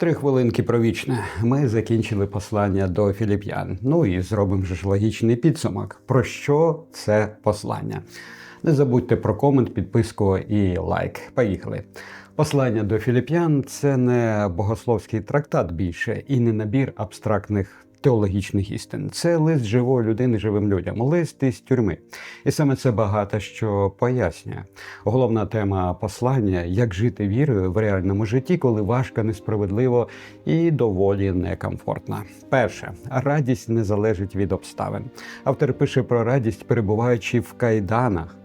Три хвилинки про вічне. Ми закінчили послання до філіп'ян. Ну і зробимо ж логічний підсумок. Про що це послання? Не забудьте про комент, підписку і лайк. Поїхали. Послання до філіп'ян це не богословський трактат більше і не набір абстрактних теологічних істин. Це лист живої людини живим людям, лист із тюрми. І саме це багато що пояснює. Головна тема послання як жити вірою в реальному житті, коли важко, несправедливо і доволі некомфортно. Перше, радість не залежить від обставин. Автор пише про радість, перебуваючи в кайданах.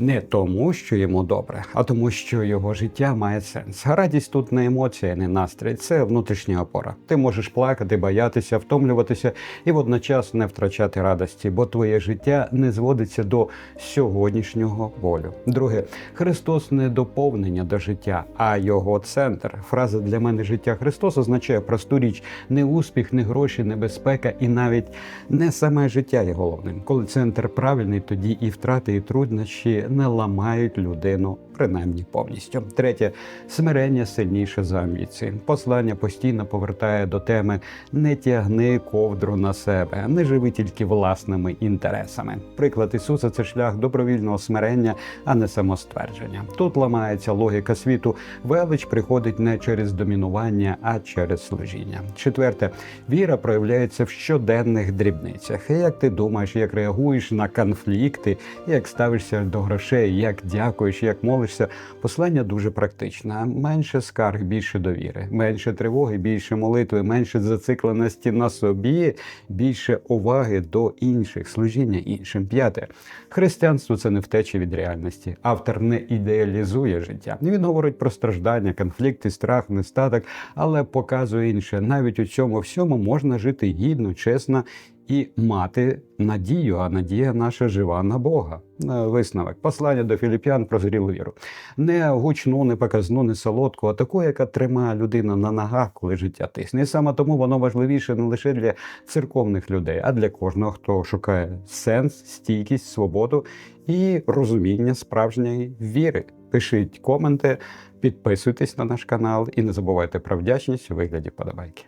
Не тому, що йому добре, а тому, що його життя має сенс. Радість тут не емоція, не настрій, це внутрішня опора. Ти можеш плакати, боятися, втомлюватися і водночас не втрачати радості, бо твоє життя не зводиться до сьогоднішнього болю. Друге, Христос не доповнення до життя, а його центр. Фраза для мене життя Христос означає просту річ: не успіх, не гроші, не безпека, і навіть не саме життя є головним. Коли центр правильний, тоді і втрати, і труднощі не ламають людину. Принаймні повністю. Третє смирення сильніше за амбіції. Послання постійно повертає до теми не тягни ковдру на себе, не живи тільки власними інтересами. Приклад Ісуса це шлях добровільного смирення, а не самоствердження. Тут ламається логіка світу. Велич приходить не через домінування, а через служіння. Четверте, віра проявляється в щоденних дрібницях. Як ти думаєш, як реагуєш на конфлікти, як ставишся до грошей, як дякуєш, як молишся. Послання дуже практичне. Менше скарг, більше довіри, менше тривоги, більше молитви, менше зацикленості на собі, більше уваги до інших, служіння іншим. П'яте християнство це не втеча від реальності. Автор не ідеалізує життя. Він говорить про страждання, конфлікти, страх, нестаток, але показує інше. Навіть у цьому всьому можна жити гідно, чесно. І мати надію, а надія наша жива на Бога. Е, Висновок. Послання до філіп'ян про зрілу віру. Не гучну, не показну, не солодку, а таку, яка тримає людину на ногах, коли життя тисне. І саме тому воно важливіше не лише для церковних людей, а для кожного, хто шукає сенс, стійкість, свободу і розуміння справжньої віри. Пишіть коменти, підписуйтесь на наш канал і не забувайте про вдячність у вигляді подобайки.